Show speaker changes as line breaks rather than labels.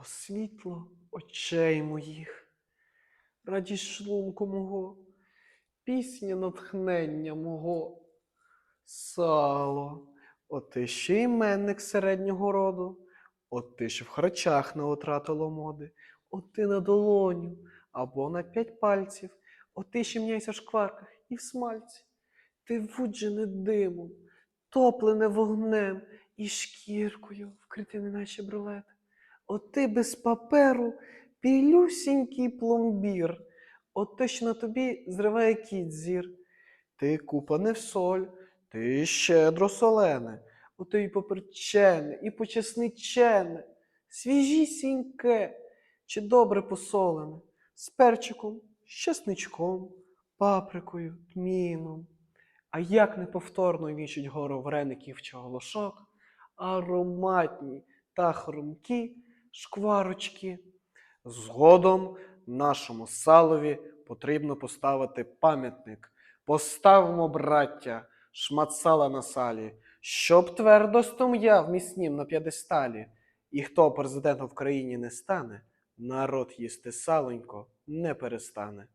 О світло очей моїх, радість шлунку мого, пісня натхнення мого, сало, о ти ще іменник середнього роду, о ти що в харчах не отратило моди, о ти на долоню або на п'ять пальців, о ти що м'яйся в шкварках і в смальці, ти вуджене димом, топлене вогнем і шкіркою, вкрите неначе брилет. О ти без паперу білюсінький пломбір, о те, що на тобі зриває кіт зір. Ти купане в соль, ти щедро солене, о ти поперчене, і почесничене, свіжісіньке чи добре посолене, з перчиком, з чесничком, паприкою, тміном. А як неповторно вічуть гору вареників чи голошок, ароматні та хрумкі шкварочки. Згодом нашому салові потрібно поставити пам'ятник. Поставимо, браття, шмат сала на салі, щоб твердо стом'яв міснім на п'єдесталі. І хто президентом в країні не стане, народ їсти салонько не перестане.